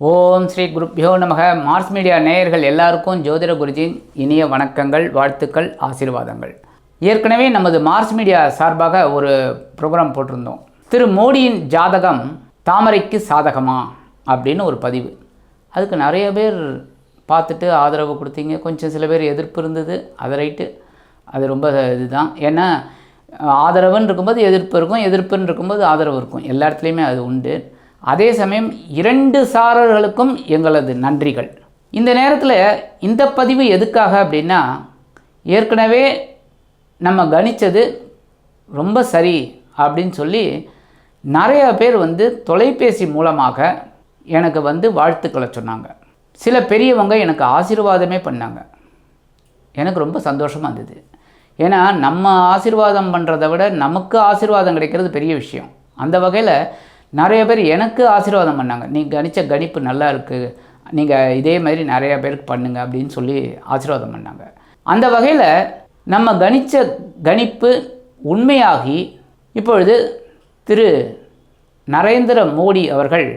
ஓம் ஸ்ரீ குருப்யோ நமக. Mars media நேயர்கள் எல்லாருக்கும் ஜோதிட குருஜியின் இனிய வணக்கங்கள் வாழ்த்துக்கள் ஆசீர்வாதங்கள். ஏற்கனவே நமது மார்ஸ் மீடியா சார்பாக ஒரு ப்ரோக்ராம் போட்டிருந்தோம். திரு மோடியின் ஜாதகம் தாமரைக்கு சாதகமா? அப்படின்னு ஒரு பதிவு. அதுக்கு நிறைய பேர் பார்த்துட்டு ஆதரவு கொடுத்தீங்க. கொஞ்சம் சில பேர் எதிர்ப்பு இருந்தது. அது ரைட்டு. அது ரொம்ப இதுதான். ஏன்னா ஆதரவுன்னு இருக்கும்போது எதிர்ப்பு இருக்கும். எதிர்ப்புன்னு இருக்கும்போது ஆதரவு இருக்கும். எல்லா இடத்துலையுமே அது உண்டு. அதே சமயம் இரண்டு சாரர்களுக்கும் எங்களது நன்றிகள். இந்த நேரத்தில் இந்த பதிவு எதுக்காக அப்படின்னா ஏற்கனவே நம்ம கணித்தது ரொம்ப சரி அப்படின்னு சொல்லி நிறைய பேர் வந்து தொலைபேசி மூலமாக எனக்கு வந்து வாழ்த்துக்களை சொன்னாங்க. சில பெரியவங்க எனக்கு ஆசீர்வாதமே பண்ணாங்க. எனக்கு ரொம்ப சந்தோஷமாக இருந்தது. ஏன்னா நம்ம ஆசீர்வாதம் பண்ணுறத விட நமக்கு ஆசீர்வாதம் கிடைக்கிறது பெரிய விஷயம். அந்த வகையில் நிறைய பேர் எனக்கு ஆசீர்வாதம் பண்ணாங்க. நீ கணித்த கணிப்பு நல்லா இருக்குது நீங்கள் இதே மாதிரி நிறைய பேருக்கு பண்ணுங்கள் அப்படின்னு சொல்லி ஆசீர்வாதம் பண்ணாங்க. அந்த வகையில் நம்ம கணித்த கணிப்பு உண்மையாகி இப்பொழுது திரு நரேந்திர மோடி அவர்கள்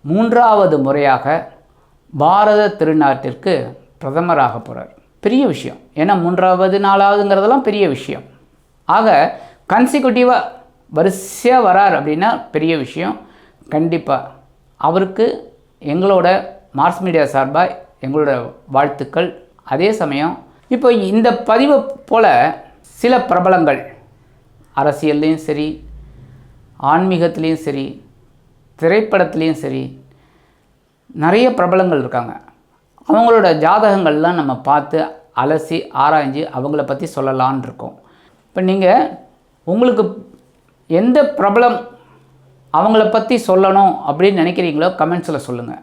மூன்றாவது முறையாக பாரத திருநாட்டிற்கு பிரதமராக போகிறார் பெரிய விஷயம். ஏன்னா மூன்றாவது நாலாவதுங்கிறதெல்லாம் பெரிய விஷயம். ஆக கன்சிக்யூட்டிவாக வரிசையாக வரார் அப்படின்னா பெரிய விஷயம். கண்டிப்பாக அவருக்கு எங்களோட மார்ஸ் மீடியா சார்பாக எங்களோட வாழ்த்துக்கள். அதே சமயம் இப்போ இந்த பதிவை போல் சில பிரபலங்கள் அரசியல்லையும் சரி ஆன்மீகத்துலேயும் சரி திரைப்படத்துலேயும் சரி நிறைய பிரபலங்கள் இருக்காங்க. அவங்களோட ஜாதகங்கள்லாம் நம்ம பார்த்து அலசி ஆராய்ஞ்சு அவங்கள பற்றி சொல்லலான் இருக்கோம். இப்போ நீங்கள் உங்களுக்கு எந்த பிரபலம் அவங்கள பற்றி சொல்லணும் அப்படின்னு நினைக்கிறீங்களோ கமெண்ட்ஸில் சொல்லுங்கள்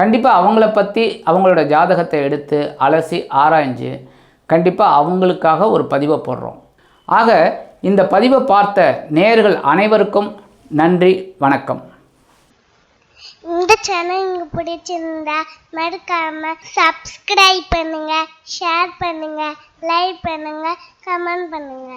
கண்டிப்பாக அவங்கள பற்றி அவங்களோட ஜாதகத்தை எடுத்து அலசி ஆராய்ஞ்சு கண்டிப்பாக அவங்களுக்காக ஒரு பதிவை போடுறோம். ஆக இந்த பதிவை பார்த்த நேர்கள் அனைவருக்கும் நன்றி வணக்கம். இந்த சேனல் உங்களுக்கு பிடிச்சிருந்தா மறக்காம சப்ஸ்கிரைப் பண்ணுங்க ஷேர் பண்ணுங்க லைக் பண்ணுங்க கமெண்ட் பண்ணுங்க.